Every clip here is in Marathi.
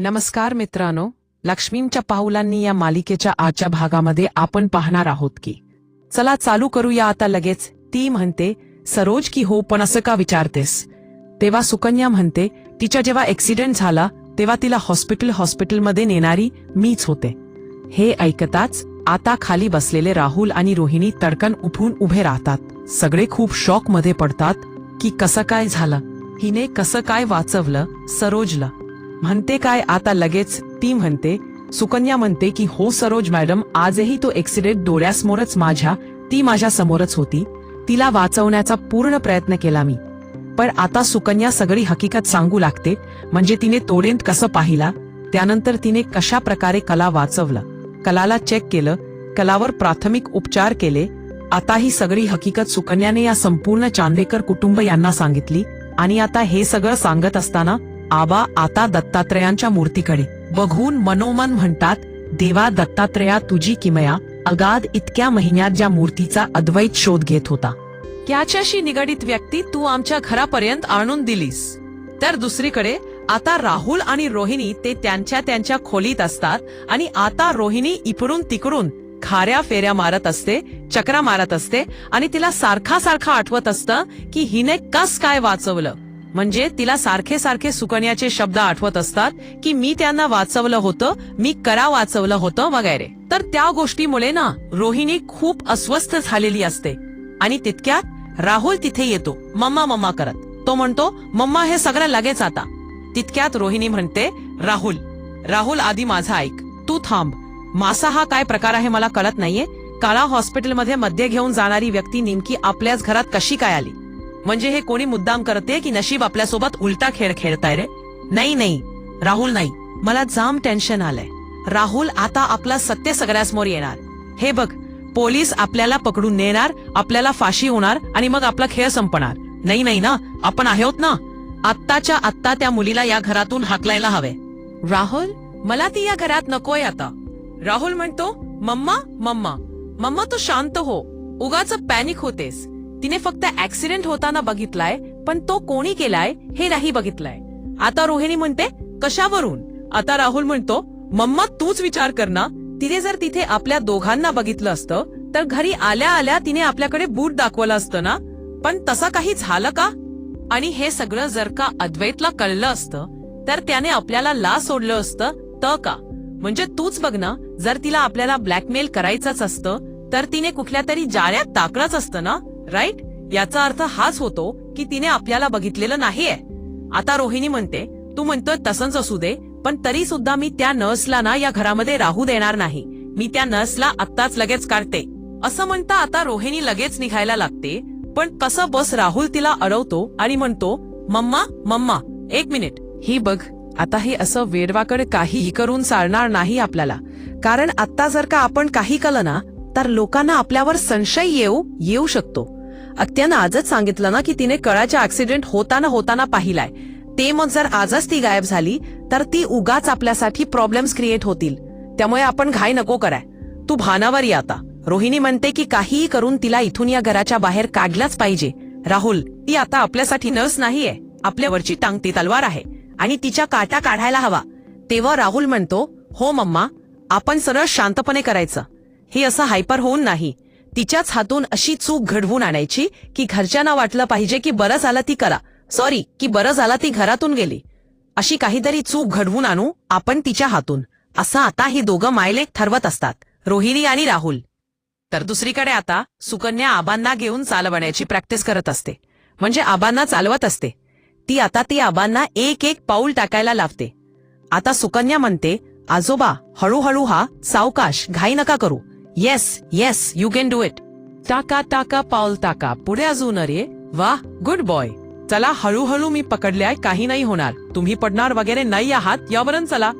नमस्कार मित्रांनो लक्ष्मींच्या पाहुलांनी या मालिकेच्या आजच्या भागामध्ये आपण पाहणार आहोत की चला चालू करूया आता लगेच. ती म्हणते सरोज की हो पण असं का विचारतेस? तेव्हा सुकन्या म्हणते तिच्या जेव्हा ऍक्सिडेंट झाला तेव्हा तिला हॉस्पिटल हॉस्पिटलमध्ये नेणारी मीच होते. हे ऐकताच आता खाली बसलेले राहुल आणि रोहिणी तडकन उठून उभे राहतात. सगळे खूप शॉकमध्ये पडतात की कसं काय झालं? हिने कसं काय वाचवलं? सरोजला म्हणते काय आता लगेच ती म्हणते सुकन्या म्हणते की हो सरोज मॅडम आजही तो ऍक्सिडेंट डोळ्यासमोरच माझ्या ती माझ्या समोरच होती. तिला वाचवण्याचा पूर्ण प्रयत्न केला मी. पण आता सुकन्या सगळी हकीकत सांगू लागते म्हणजे तिने तोडेंत कसं पाहिला त्यानंतर तिने कशा प्रकारे कला वाचवलं. कलाला चेक केलं कलावर प्राथमिक उपचार केले आता ही सगळी हकीकत सुकन्याने या संपूर्ण चांदेकर कुटुंब यांना सांगितली आणि आता हे सगळं सांगत असताना आबा आता दत्तात्रयांच्या मूर्तीकडे बघून मनोमन म्हणतात देवा दत्तात्रया तुझी किमया अगाध इतक्या महिन्यात ज्या मूर्तीचा अद्वैत शोध घेत होता. त्याच्याशी निगडीत व्यक्ती तू आमच्या घरापर्यंत आणून दिलीस. तर दुसरीकडे आता राहुल आणि रोहिणी ते त्यांच्या त्यांच्या खोलीत असतात आणि आता रोहिणी इकडून तिकडून खाऱ्या फेऱ्या मारत असते चक्रा मारत असते आणि तिला सारखा सारखा आठवत असतं की हिने कस काय वाचवलं. म्हणजे तिला सारखे सारखे सुकन्याचे शब्द आठवत असतात की मी त्यांना वाचवलं होतं मी करा वाचवलं होतं वगैरे. तर त्या गोष्टीमुळे ना रोहिणी खूप अस्वस्थ झालेली असते. आणि तितक्यात राहुल तिथे येतो मम्मा मम्मा करत. तो म्हणतो मम्मा हे सगळं लगेच आता. तितक्यात रोहिणी म्हणते राहुल राहुल आधी माझा ऐक. तू थांब. मासा हा काय प्रकार आहे मला कळत नाहीये. काळा हॉस्पिटलमध्ये मध्ये घेऊन जाणारी व्यक्ती नेमकी आपल्याच घरात कशी काय आली? म्हणजे हे कोणी मुद्दाम करते की नशीब आपल्यासोबत उलटा खेळ खेळताय रे? नाही नाही. राहुल नाही. मला जाम टेन्शन आलंय. राहुल आता आपला सत्य सगळ्यासमोर येणार. हे बघ पोलीस आपल्याला पकडून नेणार आपल्याला फाशी होणार आणि मग आपला खेळ संपणार. नाही नाही ना? आपण आहोत ना? आत्ताच्या आत्ता त्या मुलीला या घरातून हाकलायला हवे. राहुल मला ती या घरात नकोय आता. राहुल म्हणतो मम्मा मम्मा. मम्मा तू शांत हो. उगाच पॅनिक होतेस. तिने फक्त ऍक्सिडेंट होताना बघितलाय पण तो कोणी केलाय हे नाही बघितलाय. आता रोहिणी म्हणते कशावरून? आता राहुल म्हणतो मम्मा तूच विचार कर ना. तिने जर तिथे आपल्या दोघांना बघितलं असतं तर घरी आल्या आल्या तिने आपल्याकडे बूट दाखवलं असतं ना. पण तसं काही झालं का? आणि हे सगळं जर का अद्वैतला कळलं असतं तर त्याने आपल्याला ला सोडलं असतं त का? म्हणजे तूच बघ ना जर तिला आपल्याला ब्लॅकमेल करायचंच असतं तर तिने कुठल्या तरी जाळ्यात टाकलंच असतं ना. राईट? याचा अर्थ हाच होतो की तिने आपल्याला बघितलेलं नाहीये. आता रोहिणी म्हणते तू म्हणतोय तसंच असू दे पण तरी सुद्धा मी त्या नर्सला ना या घरामध्ये राहू देणार नाही. मी त्या नर्सला आत्ताच लगेच काढते. असं म्हणता आता रोहिणी लगेच निघायला लागते पण कसं बस राहुल तिला अडवतो आणि म्हणतो मम्मा मम्मा एक मिनिट. ही बघ आता हे असं वेडवाकडे काहीही करून चालणार नाही आपल्याला. कारण आता जर का आपण काही केलं ना तर लोकांना आपल्यावर संशय येऊ येऊ शकतो. अत्यानं आजच सांगितलं ना की तिने कळाच्या ऍक्सिडेंट होताना होताना पाहिलाय. ते मग जर आजच ती गायब झाली तर ती उगाच आपल्यासाठी प्रॉब्लेम्स क्रिएट होतील. त्यामुळे आपण घाई नको कराय. तू भानावर ये आता. रोहिणी म्हणते की काहीही करून तिला इथून या घराच्या बाहेर काढलाच पाहिजे. राहुल ती आता आपल्यासाठी नर्स नाहीये. आपल्यावरची टांगती तलवार आहे. आणि तिच्या काटा काढायला हवा. तेव्हा राहुल म्हणतो हो मम्मा आपण सरळ शांतपणे करायचं. हे असं हायपर होऊन नाही. तिच्याच हातून अशी चूक घडवून आणायची की घरच्यांना वाटलं पाहिजे की बरं झालं ती करा. सॉरी की बरं झालं ती घरातून गेली. अशी काहीतरी चूक घडवून आणू आपण तिच्या हातून. असं आता ही दोघं मायलेख ठरवत असतात रोहिणी आणि राहुल. तर दुसरीकडे आता सुकन्या आबांना घेऊन चालवण्याची प्रॅक्टिस करत असते. म्हणजे आबांना चालवत असते. ती आता ती आबांना एक एक पाऊल टाकायला लावते. आता सुकन्या म्हणते आजोबा हळूहळू हा सावकाश घाई नका करू. Yes yes you can do it टाका टाका पाऊल टाका पुढे अजून अरे. वा गुड बॉय चला हळूहळू मी पकडल्याय काही नाही होणार. तुम्ही पडणार वगैरे नाही आहात यावरून चला.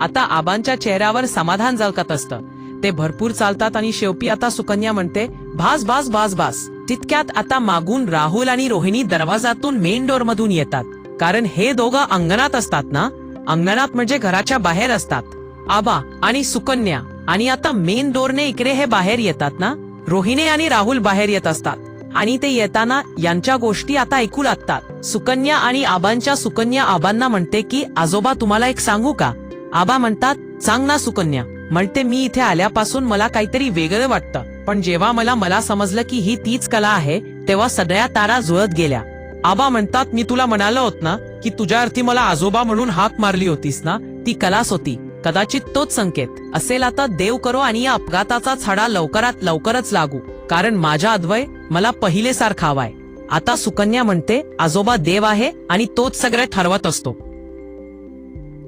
आता आबांच्या चेहऱ्यावर समाधान झळकत असतं. ते भरपूर चालतात आणि शेवटी आता सुकन्या म्हणते भास भास भास भास. तितक्यात आता मागून राहुल आणि रोहिणी दरवाजातून मेन डोर मधून येतात. कारण हे दोघं अंगणात असतात ना? अंगणात म्हणजे घराच्या बाहेर असतात. आबा आणि सुकन्या. आणि आता मेन डोरने इकडे हे बाहेर येतात ना? रोहिणी आणि राहुल बाहेर येत असतात. आणि ते येताना यांच्या गोष्टी आता ऐकू लागतात. सुकन्या आणि आबांच्या सुकन्या आबांना म्हणते की आजोबा तुम्हाला एक सांगू का? आबा म्हणतात सांग ना सुकन्या. म्हणते मी इथे आल्यापासून मला काहीतरी वेगळं वाटतं. पण जेव्हा मला मला समजलं की ही तीच कला आहे तेव्हा सगळ्या तारा जुळत गेल्या. आबा म्हणतात मी तुला म्हणालो होत ना की तुझ्या अर्थी मला आजोबा म्हणून हाक मारली होतीस ना? ती कलाच होती. कदाचित तोच संकेत. असेल आता देव करो आणि या अपघाताचा छडा लवकरात लवकरच लागू. कारण माझा अद्वय मला पहिले सारखा हवाय. आता सुकन्या म्हणते आजोबा देव आहे आणि तोच सगळे ठरवत असतो.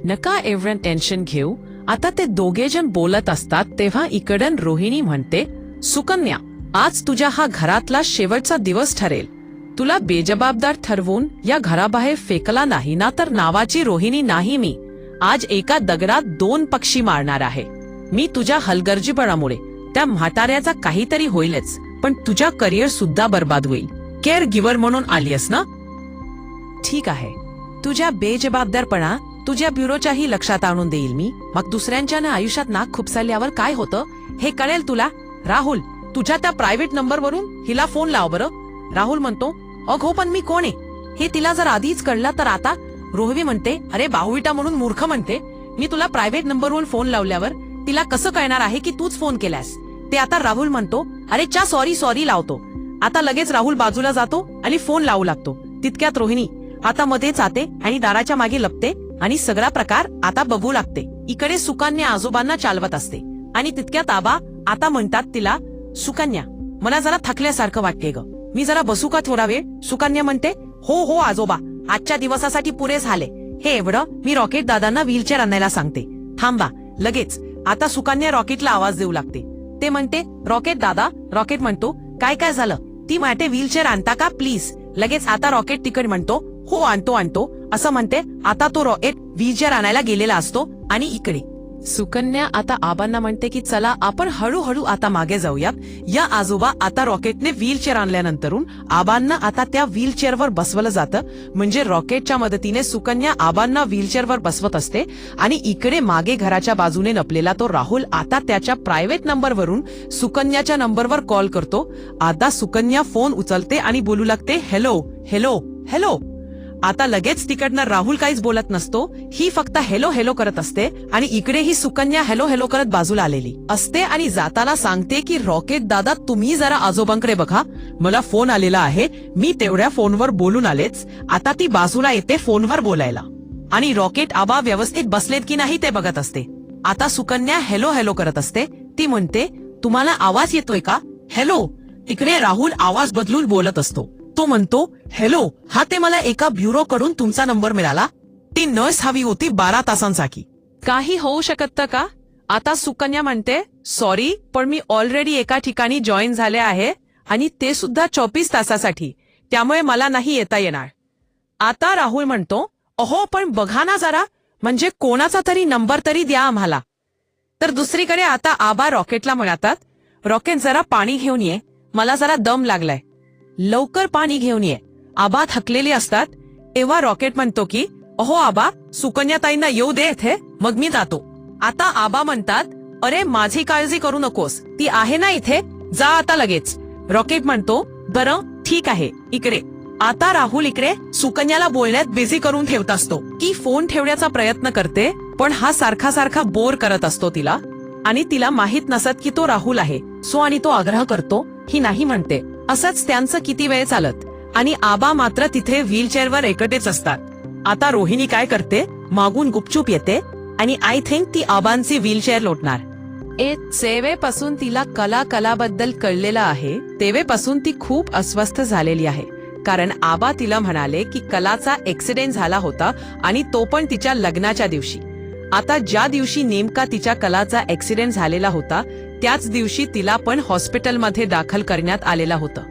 नका एवढं टेन्शन घेऊ. आता ते दोघे जण बोलत असतात तेव्हा इकडन रोहिणी म्हणते सुकन्या आज तुझ्या हा घरातला शेवटचा दिवस ठरेल. तुला बेजबाबदार ठरवून या घराबाहेर फेकला नाही ना तर नावाची रोहिणी नाही मी. आज एका दगडात दोन पक्षी मारणार आहे. मी तुझ्या हलगर्जीपणामुळे त्या म्हाताऱ्याचा काहीतरी होईलच पण तुझ्या करिअर सुद्धा बर्बाद होईल. केअर गिव्हर म्हणून आलीयस ना? ठीक आहे. तुझ्या बेजबाबदारपणा तुझ्या ब्युरोच्याही लक्षात आणून देईल मी. मग दुसऱ्यांच्या ना आयुष्यात नाक खुपसल्यावर काय होतं? हे कळेल तुला? राहुल तुझ्या त्या प्रायव्हेट नंबरवरून हिला फोन लाव बरं. राहुल म्हणतो अघो पण मी कोण आहे? हे तिला जर आधीच कळलं तर आता रोहवी म्हणते अरे बाहुविटा म्हणून मूर्ख म्हणते. मी तुला प्रायव्हेट नंबरवरून फोन लावल्यावर तिला कसं कळणार आहे की तूच फोन केलास ते आता राहुल म्हणतो अरे चा सॉरी सॉरी लावतो. आता लगेच राहुल बाजूला जातो आणि फोन लावू लागतो. तितक्यात रोहिणी आता जाते आणि दाराच्या मागे लपते आणि सगळा प्रकार आता बघू लागते. इकडे सुकन्या आजोबांना चालवत असते. आणि तितक्यात आबा आता म्हणतात तिला सुकन्या मला जरा थकल्यासारखं वाटते ग. मी जरा बसू का थोडा वेळ? सुकन्या म्हणते हो हो आजोबा. आजच्या दिवसासाठी पुरे झाले. हे एवढं मी रॉकेट दादांना व्हीलचेअर आणायला सांगते. थांबा लगेच. आता सुकन्या रॉकेटला आवाज देऊ लागते. ते म्हणते रॉकेट दादा रॉकेट म्हणतो काय काय झालं? ती माटे व्हीलचेअर आणता का? प्लीज. लगेच आता रॉकेट तिकड म्हणतो हो आणतो आणतो. असं म्हणते आता तो रॉकेट व्हीलचेअर आणायला गेलेला असतो आणि इकडे. सुकन्या आता आबांना म्हणते की चला आपण हळूहळू आता मागे जाऊयात. या आजोबा आता रॉकेटने व्हीलचेअर आणल्यानंतरून आबांना आता त्या व्हीलचेअरवर बसवलं जातं. म्हणजे रॉकेटच्या मदतीने सुकन्या आबांना व्हीलचेअरवर बसवत असते आणि इकडे मागे घराच्या बाजूने नपलेला तो राहुल आता त्याच्या प्रायव्हेट नंबरवरून सुकन्याच्या नंबरवर कॉल करतो. आता सुकन्या फोन उचलते आणि बोलू लागते हॅलो हॅलो हॅलो. आता लगेच तिकडनं राहुल काहीच बोलत नसतो. ही फक्त हेलो हेलो करत असते आणि इकडे ही सुकन्या हेलो हेलो करत बाजूला आलेली. असते आणि जाताना सांगते की रॉकेट दादा तुम्ही जरा आजोबांकडे बघा. मला फोन आलेला आहे. मी तेवढ्या फोनवर बोलून आलेच. आता ती बाजूला येते फोनवर बोलायला. आणि रॉकेट आबा व्यवस्थित बसलेत की नाही ते बघत असते. आता सुकन्या हेलो हेलो करत असते. ती म्हणते तुम्हाला आवाज येतोय का? हॅलो तिकडे राहुल आवाज बदलून बोलत असतो. तो म्हणतो हॅलो हा ते मला एका ब्युरो कडून तुमचा नंबर मिळाला. ती नर्स हवी होती बारा तासांसाठी. काही होऊ शकत का? आता सुकन्या म्हणते सॉरी पण मी ऑलरेडी एका ठिकाणी जॉईन झाले आहे आणि ते सुद्धा चोवीस तासासाठी. त्यामुळे मला नाही येता येणार. आता राहुल म्हणतो अहो पण बघा ना जरा. म्हणजे कोणाचा तरी नंबर तरी द्या आम्हाला. तर दुसरीकडे आता आबा रॉकेटला म्हणतात रॉकेट जरा पाणी घेऊन ये. मला जरा दम लागलाय. लवकर पाणी घेऊन ये. आबा थकलेले असतात. तेव्हा रॉकेट म्हणतो की अहो आबा सुकन्याताईंना येऊ दे इथे मग मी जातो. आता आबा म्हणतात अरे माझी काळजी करू नकोस. ती आहे ना इथे? जा आता लगेच. रॉकेट म्हणतो बरं ठीक आहे इकडे. आता राहुल इकडे सुकन्याला बोलण्यात बिझी करून ठेवत असतो. की फोन ठेवण्याचा प्रयत्न करते पण हा सारखा सारखा बोर करत असतो तिला. आणि तिला माहीत नसत की तो राहुल आहे. सो आणि तो आग्रह करतो ही नाही म्हणते. असंच त्यांचं किती वेळ चालत. आणि आबा मात्र तिथे व्हीलचेअरवर एकटेच असतात. आता रोहिणी काय करते? मागून गुपचूप येते आणि आय थिंक ती आबांची व्हीलचेअर लोटणार. ए सेवेपासून तिला कला कलाबद्दल कळलेलं आहे तेव्हापासून ती खूप अस्वस्थ झालेली आहे. कारण आबा तिला म्हणाले की कलाचा ऍक्सिडेंट झाला होता आणि तो पण तिच्या लग्नाच्या दिवशी. आता ज्या दिवशी नेमका तिच्या कलाचा ऍक्सिडेंट झालेला होता त्याच दिवशी तिला पण हॉस्पिटलमध्ये दाखल करण्यात आलेला होतं.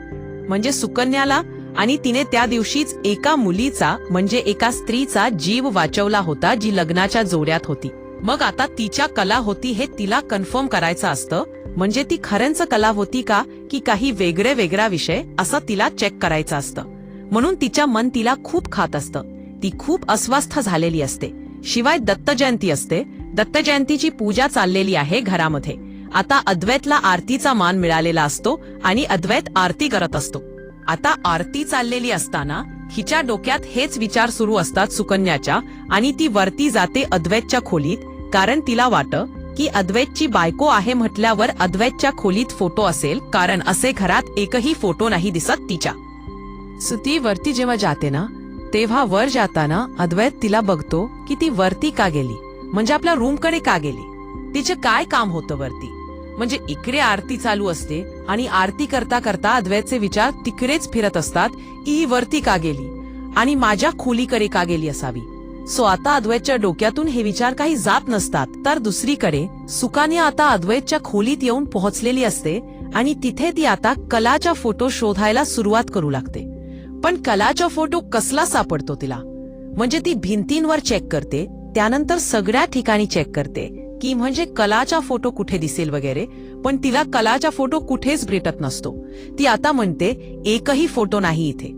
म्हणजे सुकन्याला आणि तिने त्या दिवशीच एका मुलीचा म्हणजे एका स्त्रीचा जीव वाचवला होता जी लग्नाच्या जोड्यात होती. मग आता तिच्या कला होती हे तिला कन्फर्म करायचं असतं म्हणजे ती खरंच कला होती का की काही वेगळे वेगळा विषय असं तिला चेक करायचं असतं. म्हणून तिच्या मन तिला खूप खात असतं. ती खूप अस्वस्थ झालेली असते. शिवाय दत्त जयंती असते. दत्त जयंतीची पूजा चाललेली आहे घरामध्ये. आता अद्वैतला आरतीचा मान मिळालेला असतो आणि अद्वैत आरती करत असतो. आता आरती चाललेली असताना हिच्या डोक्यात हेच विचार सुरू असतात सुकन्याच्या आणि ती वरती जाते अद्वैतच्या खोलीत कारण तिला वाट की अद्वैतची बायको आहे म्हटल्यावर अद्वैतच्या खोलीत फोटो असेल कारण असे घरात एकही फोटो नाही दिसत तिच्या. सुती वरती जेव्हा जाते ना तेव्हा वर जाताना अद्वैत तिला बघतो की ती वरती का गेली? म्हणजे आपल्या रूमकडे का गेली? तिचे काय काम होतं वरती? म्हणजे इकडे आरती चालू असते आणि आरती करता करता अद्वैतचे विचार तिकडेच फिरत असतात ई वरती का गेली? आणि माझ्या खोलीकडे का गेली असावी? सो आता अद्वैतच्या डोक्यातून हे विचार काही जात नसतात. तर दुसरीकडे सुकान्या आता अद्वैतच्या खोलीत येऊन पोहोचलेली असते आणि तिथे ती आता कलाचा फोटो शोधायला सुरुवात करू लागते. पण कलाचा फोटो कसला सापडतो तिला? म्हणजे ती भिंतींवर चेक करते त्यानंतर सगळ्या ठिकाणी चेक करते की म्हणजे कलाचा फोटो कुठे दिसेल वगैरे पण तिला कलाचा फोटो कुठेच भेटत नसतो. ती आता म्हणते एकही फोटो नाही इथे.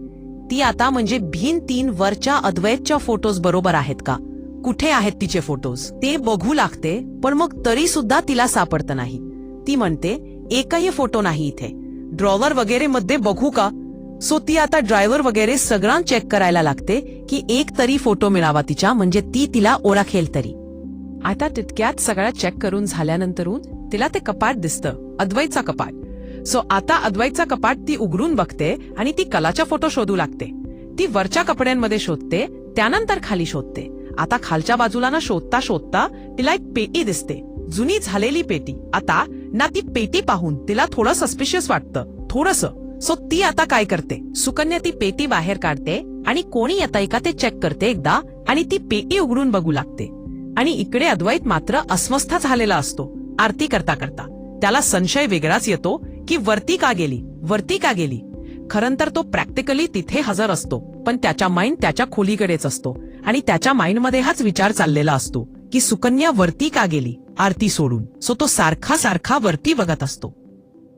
ती आता म्हणजे भिंतीन वरच्या अद्वैतच्या फोटोज बरोबर आहेत का? कुठे आहेत तिचे फोटोज? ते बघू लागते पण मग तरी सुद्धा तिला सापडत नाही. ती म्हणते एकही फोटो नाही इथे. ड्रॉवर वगैरे मध्ये बघू का? सो ती आता ड्रायव्हर वगैरे सगळ्यां चेक करायला लागते की एक तरी फोटो मिळावा तिच्या म्हणजे ती तिला ओळखेल तरी. आता तितक्यात सगळ्या चेक करून झाल्यानंतरून तिला ते कपाट दिसतं अद्वैतचा कपाट. सो आता अद्वैतचा कपाट ती उघडून बघते आणि ती कलाच्या फोटो शोधू लागते. ती वरच्या कपड्यांमध्ये शोधते त्यानंतर खाली शोधते. आता खालच्या बाजूला ना शोधता शोधता तिला एक पेटी दिसते जुनी झालेली पेटी. आता ना ती पेटी पाहून तिला थोडं सस्पिशियस वाटतं थोडस. सो ती आता काय करते? सुकन्या ती पेटी बाहेर काढते आणि कोणी येताय का ते चेक करते एकदा आणि ती पेटी उघडून बघू लागते. आणि इकडे अद्वैत मात्र अस्वस्थ झालेला असतो. आरती करता करता. त्याला संशय वेगळाच येतो की वरती का गेली वरती का गेली? खरं तर तो प्रॅक्टिकली तिथे हजर असतो पण त्याच्या माइंड त्याच्या खोलीकडेच असतो. आणि त्याच्या माइंडमध्ये हाच विचार चाललेला असतो की सुकन्या वरती का गेली आरती सोडून. सो तो सारखा सारखा वरती बघत असतो.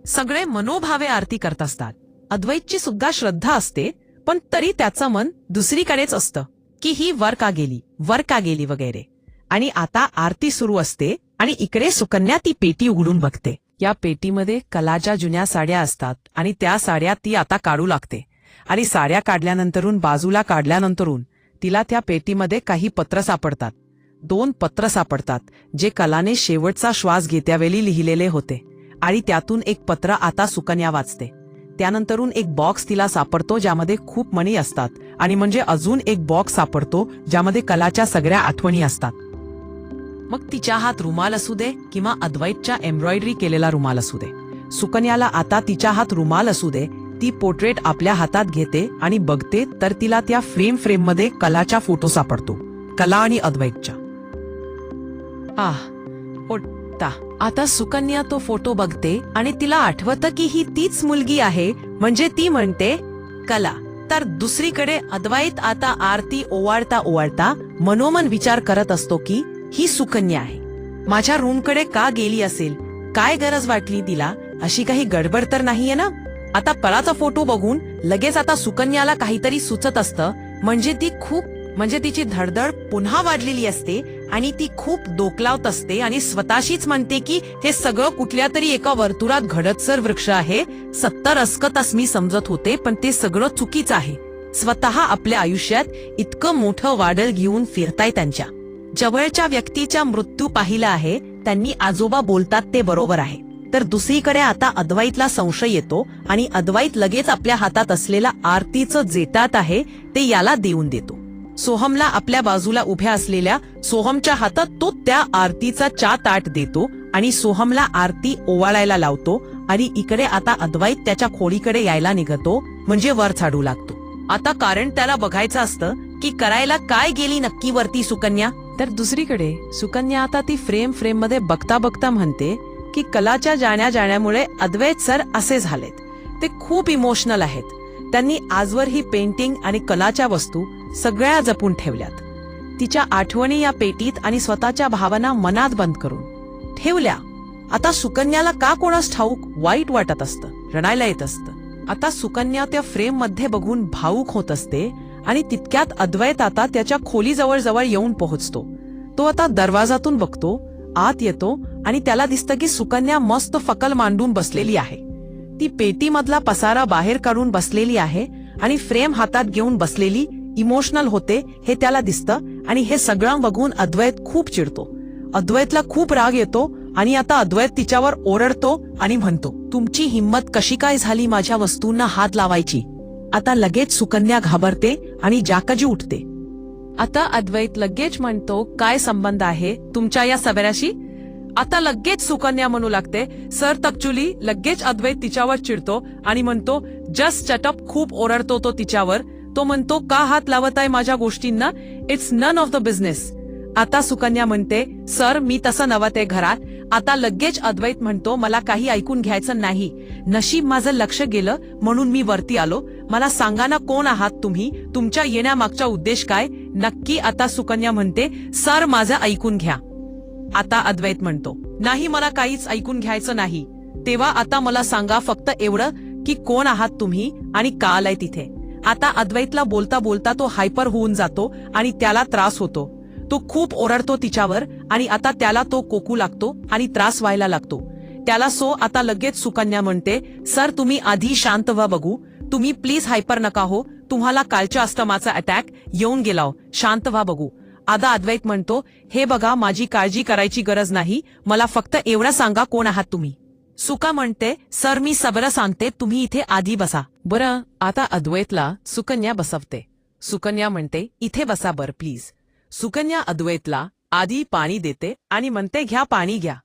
सगळे मनोभावे आरती करत असतात. अद्वैतची सुद्धा श्रद्धा असते पण तरी त्याचं मन दुसरीकडेच असतं की ही वर का गेली वर का गेली वगैरे. आणि आता आरती सुरू असते आणि इकडे सुकन्या ती पेटी उघडून बघते. या पेटीमध्ये कलाच्या जुन्या साड्या असतात आणि त्या साड्या ती आता काढू लागते. आणि साड्या काढल्यानंतरून बाजूला काढल्यानंतरून तिला त्या पेटीमध्ये काही पत्र सापडतात. दोन पत्र सापडतात जे कलाने शेवटचा श्वास घेत्यावेळी लिहिलेले होते. आणि त्यातून एक पत्र आता सुकन्या वाचते. त्यानंतरून एक बॉक्स तिला सापडतो ज्यामध्ये खूप मणी असतात. आणि म्हणजे अजून एक बॉक्स सापडतो ज्यामध्ये कलाच्या सगळ्या आठवणी असतात. मग तिच्या हात रुमाल असू दे किंवा अद्वैतच्या एम्ब्रॉयडरी केलेला रुमाल असू दे. सुकन्याला आता तिच्या हात रुमाल असू दे ती पोर्ट्रेट आपल्या हातात घेते आणि बघते तर तिला त्या फ्रेम फ्रेममध्ये कलाचा फोटो सापडतो कला आणि अद्वैतच्या. आह ओटा आता सुकन्या तो फोटो बघते आणि तिला आठवतं की ही तीच मुलगी आहे म्हणजे ती म्हणते कला. तर दुसरीकडे अद्वैत आता आरती ओवाळता ओवाळता मनोमन विचार करत असतो की ही सुकन्या आहे. माझ्या रूमकडे का गेली असेल? काय गरज वाटली तिला? अशी काही गडबड तर नाहीये ना? आता पराचा फोटो बघून लगेच आता सुकन्याला काहीतरी सुचत असतं. म्हणजे ती खूप म्हणजे तिची धडधड पुन्हा वाढलेली असते आणि ती खूप डोकलावत असते आणि स्वतःशीच म्हणते की हे सगळं कुठल्या तरी एका वर्तुळात घडतसर वृक्ष आहे. सत्तर अस्कतास मी समजत होते पण ते सगळं चुकीचं आहे. स्वतः आपल्या आयुष्यात इतकं मोठं वादळ घेऊन फिरताय त्यांच्या. जवळच्या व्यक्तीचा मृत्यू पाहिला आहे त्यांनी आजोबा बोलतात ते बरोबर आहे. तर दुसरीकडे आता अद्वैतला संशय येतो आणि अद्वैत लगेच आपल्या हातात असलेला आरतीचं जेतात आहे ते याला देऊन देतो. सोहमला आपल्या बाजूला उभ्या असलेल्या सोहमच्या हातात तो त्या आरतीचा चा ताट देतो आणि सोहमला आरती ओवाळायला लावतो आणि इकडे आता अद्वैत त्याच्या खोलीकडे यायला निघतो म्हणजे वर चाडू लागतो. आता कारण त्याला बघायचं असतं की करायला काय गेली नक्की वरती सुकन्या? तर दुसरीकडे सुकन्या आता ती फ्रेम फ्रेममध्ये बघता बघता म्हणते की कलाच्या जाण्या जाण्यामुळे अद्वैत सर असे झालेत. ते खूप इमोशनल आहेत. त्यांनी आजवर ही पेंटिंग आणि कलाच्या वस्तू सगळ्या जपून ठेवल्यात. तिच्या आठवणी या पेटीत आणि स्वतःच्या भावना मनात बंद करून ठेवल्या. आता सुकन्याला का कोणास ठाऊक वाईट वाटत असतं रडायला येत असतं? आता सुकन्या त्या फ्रेममध्ये बघून भाऊक होत असते आणि तितक्यात अद्वैत आता त्याच्या खोलीजवळ जवळ येऊन पोहोचतो. तो आता दरवाजातून बघतो आत येतो आणि त्याला दिसतं की सुकन्या मस्त फकल मांडून बसलेली आहे. ती पेटीमधला पसारा बाहेर काढून बसलेली आहे आणि फ्रेम हातात घेऊन बसलेली इमोशनल होते हे त्याला दिसतं आणि हे सगळं बघून अद्वैत खूप चिडतो. अद्वैतला खूप राग येतो आणि आता अद्वैत तिच्यावर ओरडतो आणि म्हणतो तुमची हिंमत कशी काय झाली माझ्या वस्तूंना हात लावायची? आता लगेच सुकन्या घाबरते आणि जाकाजी उठते. आता अद्वैत लगेच म्हणतो काय संबंध आहे तुमच्या या सवेराशी आता लगेच सुकन्या म्हणू लागते सर तकचुली लगेच अद्वैत तिच्यावर चिडतो आणि म्हणतो जस्ट चटप खूप ओरडतो तो तिच्यावर. तो म्हणतो का हात लावत आहे माझ्या गोष्टींना? It's none of the business आता सुकन्या म्हणते सर मी तसं नवते घरात. आता लगेच अद्वैत म्हणतो मला काही ऐकून घ्यायचं नाही. नशीब माझं लक्ष गेलं म्हणून मी वरती आलो. मला सांगा ना कोण आहात तुम्ही? तुमच्या येण्यामागचा उद्देश काय? नक्की आता सुकन्या म्हणते सर माझं ऐकून घ्या. आता अद्वैत म्हणतो नाही मला काहीच ऐकून घ्यायचं नाही. तेव्हा आता मला सांगा फक्त एवढं की कोण आहात तुम्ही आणि का आलाय तिथे. आता अद्वैतला बोलता बोलता तो हायपर होऊन जातो आणि त्याला त्रास होतो. तो खूप ओरडतो तिच्यावर आणि आता त्याला तो कोकू लागतो आणि त्रास व्हायला लागतो. त्याला सो आता लगेच सुकन्या म्हणते सर तुम्ही आधी शांत व्हा बघू. तुम्ही प्लीज हायपर नका हो. तुम्हाला कालच्या अस्तमाचा अटॅक येऊन गेलाव. शांत व्हा बघू. आदा अद्वैत म्हणतो हे बघा माझी काळजी करायची गरज नाही. मला फक्त एवढं सांगा कोण आहात तुम्ही. सुका म्हणते सर मी सबर सांगते तुम्ही इथे आधी बसा. बरं आता अद्वैतला सुकन्या बसवते. सुकन्या म्हणते इथे बसा बर प्लीज. सुकन्या अद्वैतला आधी पाणी देते आणि म्हणते घ्या पाणी घ्या.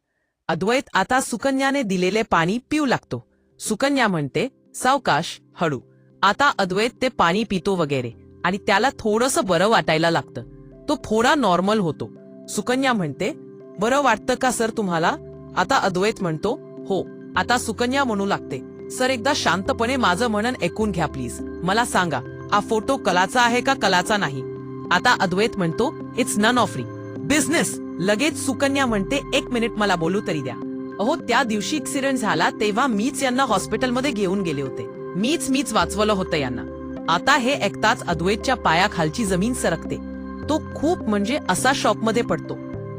अद्वैत आता सुकन्याने दिलेले पाणी पिऊ लागतो. सुकन्या म्हणते सावकाश हळू. आता अद्वैत ते पाणी पितो वगैरे. आणि त्याला थोडंसं बरं वाटायला लागतं. तो थोडा नॉर्मल होतो. सुकन्या म्हणते बरं वाटतं का सर तुम्हाला? आता अद्वैत म्हणतो हो आता सुकन्या म्हणू लागते. सर एकदा शांतपणे माझं म्हणण ऐकून घ्या प्लीज. मला सांगा हा फोटो कलाचा आहे का कलाचा नाही? आता अद्वैत म्हणतो it's none of free. Business. लगेच सुकन्या म्हणते एक मिनिट मला बोलू तरी द्या. अहो त्या दिवशी ऍक्सिडेंट झाला तेव्हा मीच यांना हॉस्पिटलमध्ये घेऊन गेले होते. मीच मीच वाचवलं होतं यांना. आता हे ऐकताच अद्वैतच्या पायाखालची जमीन सरकते. तो खूप म्हणजे असा शॉपमध्ये पडतो.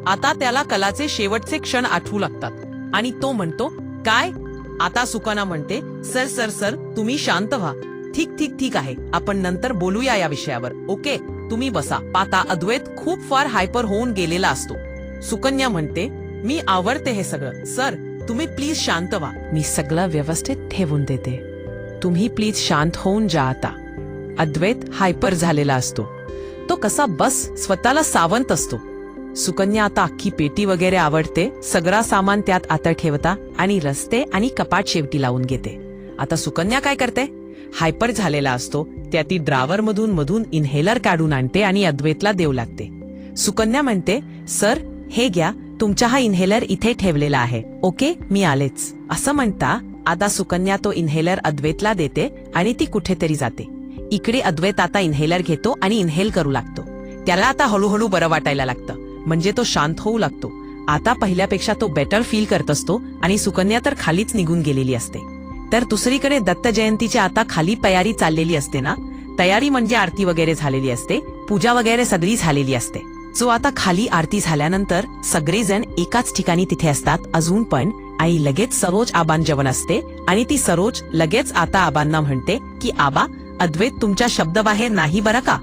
आता त्याला कलाचे शेवटचे क्षण आठवू लागतात. आणि तो म्हणतो काय? आता सुकाना म्हणते सर सर सर तुम्ही शांत व्हा. ठीक ठीक ठीक आहे. आपण नंतर बोलूया या विषयावर. ओके? तुम्ही बसा. पाता अद्वैत खूप फार हायपर होऊन गेलेला असतो. सुकन्या म्हणते मी आवडते हे सगळं. सर तुम्ही प्लीज शांत व्हा. मी सगळं व्यवस्थित ठेवून देते. तुम्ही प्लीज शांत होऊन जा आता. अद्वैत हायपर झालेला असतो. तो कसा बस स्वतःला सावंत असतो. सुकन्या आता अख्खी पेटी वगैरे आवडते सगळा सामान त्यात आता ठेवता आणि रस्ते आणि कपाट शेवटी लावून घेते. आता सुकन्या काय करते? हायपर झालेला असतो त्या ती ड्रावर मधून मधून इन्हेलर काढून आणते आणि अद्वैतला देऊ लागते. सुकन्या म्हणते सर हे घ्या तुमचा हा इन्हेलर इथे ठेवलेला आहे. ओके मी आलेच. असं म्हणता आता सुकन्या तो इन्हेलर अद्वैतला देते आणि ती कुठेतरी जाते. इकडे अद्वैत आता इन्हेलर घेतो आणि इन्हेल करू लागतो. त्याला आता हळूहळू बरं वाटायला लागतं. म्हणजे तो शांत होऊ लागतो. आता पहिल्यापेक्षा तो बेटर फील करत असतो आणि सुकन्या तर खालीच निघून गेलेली असते. तर दुसरीकडे दत्त जयंतीची आता खाली तयारी चाललेली असते ना? तयारी म्हणजे आरती वगैरे झालेली असते पूजा वगैरे सगळी झालेली असते. जो आता खाली आरती झाल्यानंतर सगळेजण एकाच ठिकाणी तिथे असतात अजून पण आई लगेच सरोज आबान जेवण असते आणि ती सरोज लगेच आता आबांना म्हणते की आबा अद्वैत तुमच्या शब्दबाहेर नाही बरं का?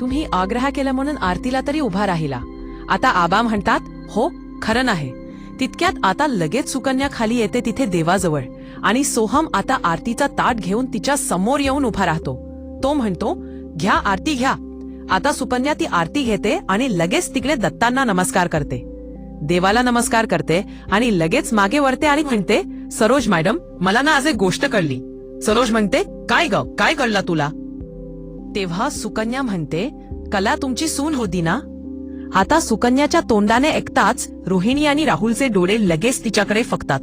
तुम्ही आग्रह केला म्हणून आरतीला तरी उभा राहिला. आता आबा म्हणतात हो खरं नाही. तितक्यात आता लगेच सुकन्या खाली येते तिथे देवाजवळ आणि सोहम आता आरतीचा ताट घेऊन तिच्या समोर येऊन उभा राहतो. तो म्हणतो घ्या आरती घ्या. आता सुकन्या ती आरती घेते आणि लगेच तिकडे दत्तांना नमस्कार करते. देवाला नमस्कार करते आणि लगेच मागे वरते आणि म्हणते सरोज मॅडम मला ना आज एक गोष्ट कळली. सरोज म्हणते काय ग? काय कळला तुला? तेव्हा सुकन्या म्हणते कला तुमची सून होती ना? आता सुकन्याच्या तोंडाने ऐकताच रोहिणी आणि राहुलचे डोळे लगेच तिच्याकडे फकतात.